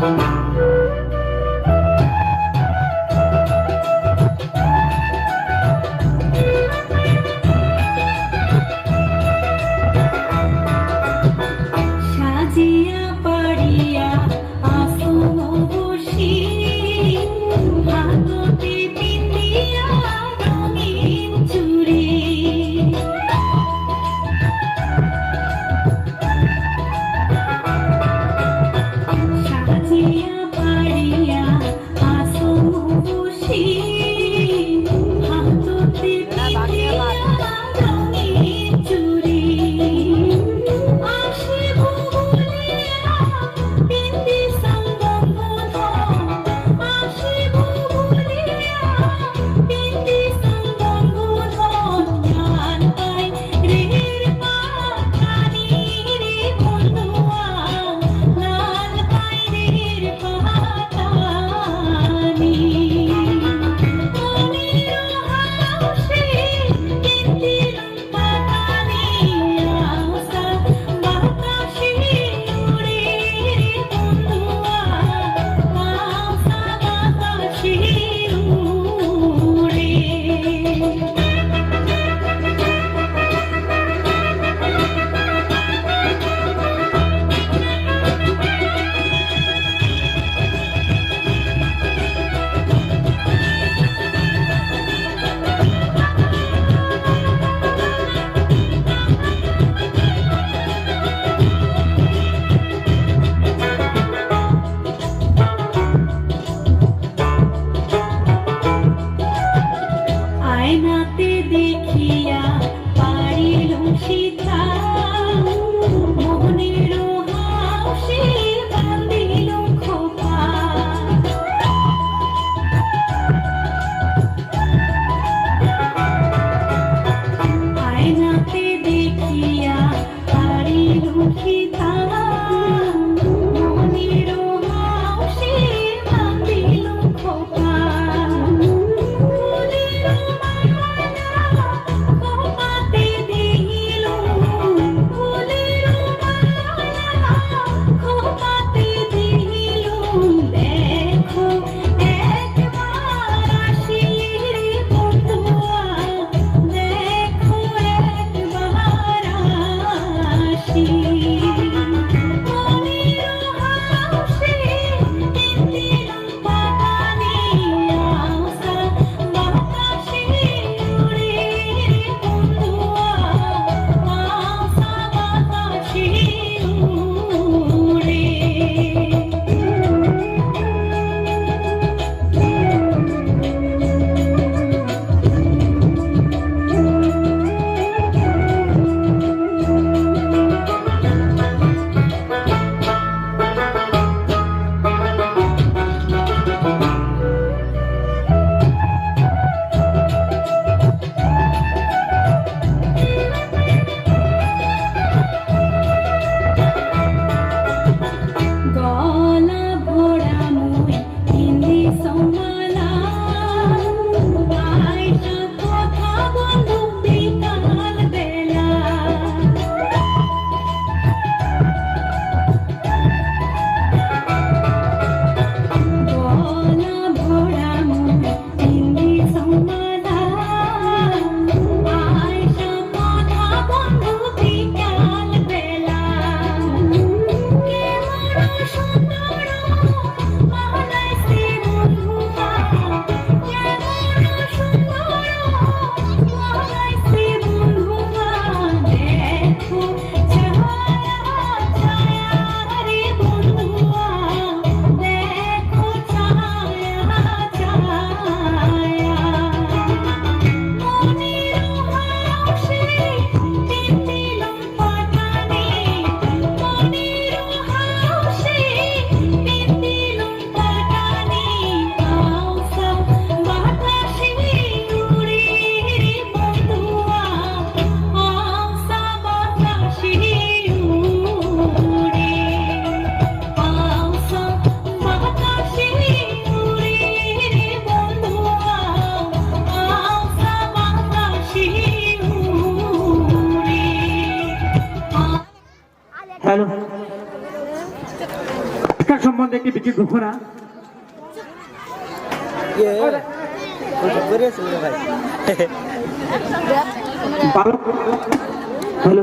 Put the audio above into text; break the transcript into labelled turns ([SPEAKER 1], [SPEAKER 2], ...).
[SPEAKER 1] Thank you.
[SPEAKER 2] see
[SPEAKER 3] শিক্ষা সম্বন্ধে একটি বিচিত্র ঘোষণা হ্যালো হ্যালো